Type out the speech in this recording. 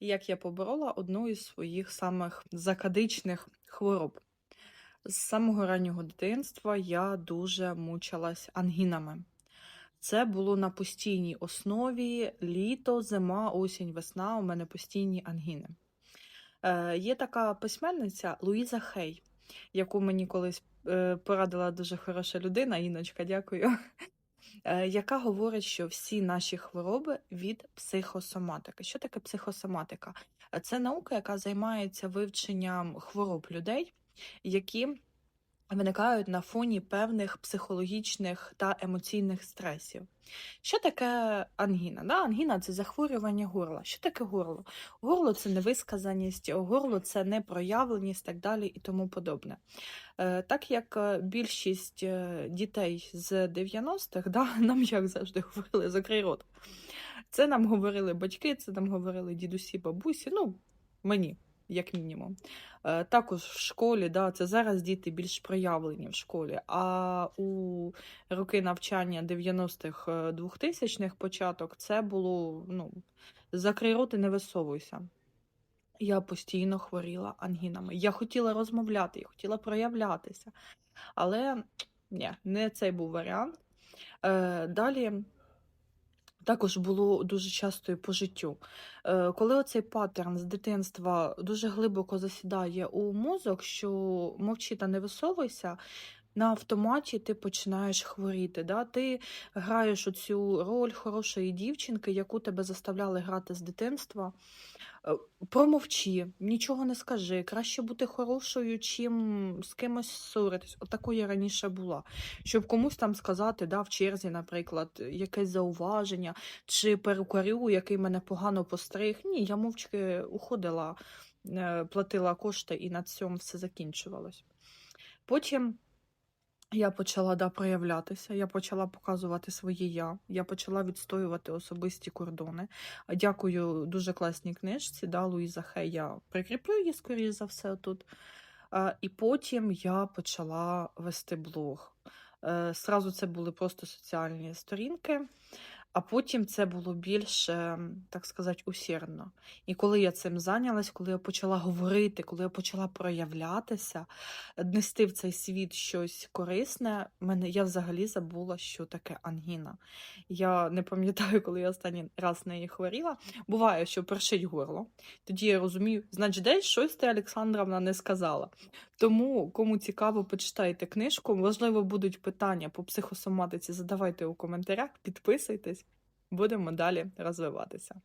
як я поборола одну із своїх самих закадичних хвороб. З самого раннього дитинства я дуже мучилась ангінами. Це було на постійній основі літо, зима, осінь, весна. У мене постійні ангіни. Е, є така письменниця Луїза Хей, яку мені колись е, порадила дуже хороша людина, Іночка, дякую. Е, Яка говорить, що всі наші хвороби від психосоматики. Що таке психосоматика? Е, Це наука, яка займається вивченням хвороб людей, які виникають на фоні певних психологічних та емоційних стресів. Що таке ангіна? Да, ангіна це захворювання горла. Що таке горло? Горло це невисказаність, горло це непроявленість, так далі і тому подобне. Е, Так як е, більшість е, дітей з 90-х, да, нам як завжди говорили, закрий рот. Це нам говорили батьки, це нам говорили дідусі, бабусі, ну, мені, як мінімум. Е, Також в школі, да, це зараз діти більш проявлені в школі. А у роки навчання 90-х, е, 2000-х початок це було ну, закрий рот і не висовуйся. Я постійно хворіла ангінами. Я хотіла розмовляти, я хотіла проявлятися. Але ні, не цей був варіант. Е, Далі також було дуже часто і по життю. Е, Коли оцей паттерн з дитинства дуже глибоко засідає у мозок, що мовчи та не висовуйся, на автоматі ти починаєш хворіти. Да? Ти граєш у цю роль хорошої дівчинки, яку тебе заставляли грати з дитинства. Е, Промовчи, нічого не скажи. Краще бути хорошою, чим з кимось ссоритись. Отакою я раніше була. Щоб комусь там сказати, да, в черзі, наприклад, якесь зауваження, чи перукарю, який мене погано постриг. Ні, я мовчки уходила, е, платила кошти, і на цьому все закінчувалось. Потім. Я почала да, проявлятися, я почала показувати своє я, я почала відстоювати особисті кордони. Дякую дуже класній книжці, да, Луїза Хей, я прикріплю її, скоріш за все, тут. І потім я почала вести блог. Е, Сразу це були просто соціальні сторінки, а потім це було більш, е, так сказати, усердно. І коли я цим зайнялась, коли я почала говорити, коли я почала проявлятися, нести в цей світ щось корисне, мене я взагалі забула, що таке ангіна. Я не пам'ятаю, коли я останній раз неї хворіла. Буває, що першить горло. Тоді я розумію, значить, десь щось ти, Олександровна, не сказала. Тому, кому цікаво, почитайте книжку. Можливо, будуть питання по психосоматиці, задавайте у коментарях, підписуйтесь, будемо далі розвиватися.